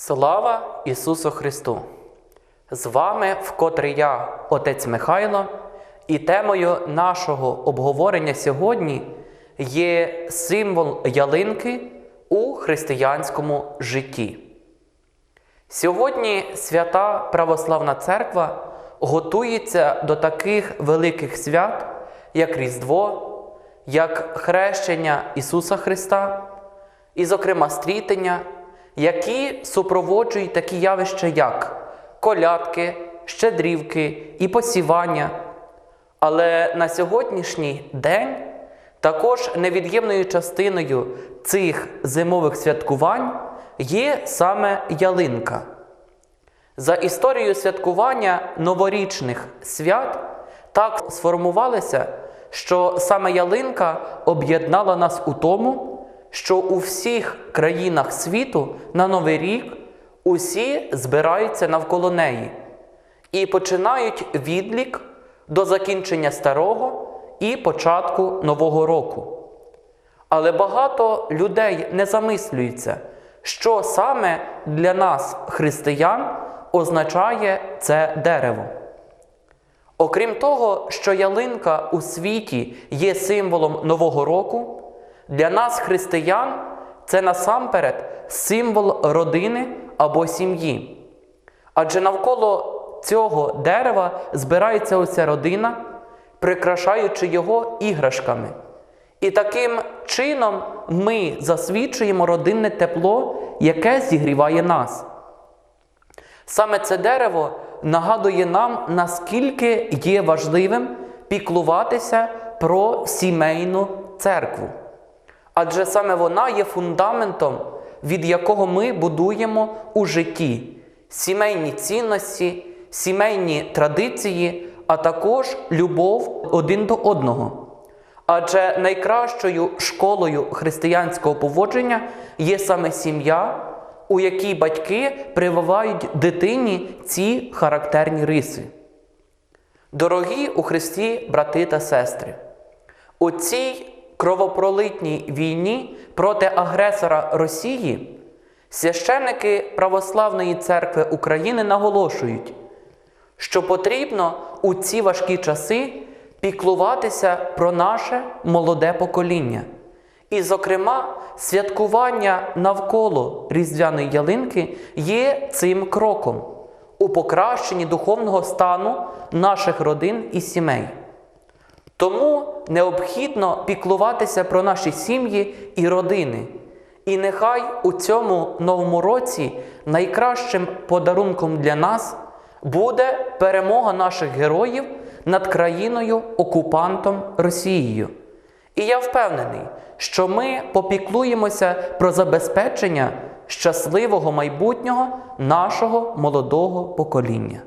Слава Ісусу Христу! З вами вкотре я, Отець Михайло, і темою нашого обговорення сьогодні є символ ялинки у християнському житті. Сьогодні свята Православна Церква готується до таких великих свят, як Різдво, як хрещення Ісуса Христа, і, зокрема, стрітення, які супроводжують такі явища, як колядки, щедрівки і посівання. Але на сьогоднішній день також невід'ємною частиною цих зимових святкувань є саме ялинка. За історією святкування новорічних свят так сформувалося, що саме ялинка об'єднала нас у тому, що у всіх країнах світу на Новий рік усі збираються навколо неї і починають відлік до закінчення старого і початку нового року. Але багато людей не замислюються, що саме для нас, християн, означає це дерево. Окрім того, що ялинка у світі є символом Нового року, для нас, християн, це насамперед символ родини або сім'ї. Адже навколо цього дерева збирається уся родина, прикрашаючи його іграшками. І таким чином ми засвідчуємо родинне тепло, яке зігріває нас. Саме це дерево нагадує нам, наскільки є важливим піклуватися про сімейну церкву. Адже саме вона є фундаментом, від якого ми будуємо у житті сімейні цінності, сімейні традиції, а також любов один до одного. Адже найкращою школою християнського поводження є саме сім'я, у якій батьки прививають дитині ці характерні риси. Дорогі у Христі брати та сестри, у цій кровопролитній війні проти агресора Росії священники Православної церкви України наголошують, що потрібно у ці важкі часи піклуватися про наше молоде покоління. І, зокрема, святкування навколо Різдвяної ялинки є цим кроком у покращенні духовного стану наших родин і сімей. Тому необхідно піклуватися про наші сім'ї і родини. І нехай у цьому новому році найкращим подарунком для нас буде перемога наших героїв над країною окупантом Росією. І я впевнений, що ми попіклуємося про забезпечення щасливого майбутнього нашого молодого покоління.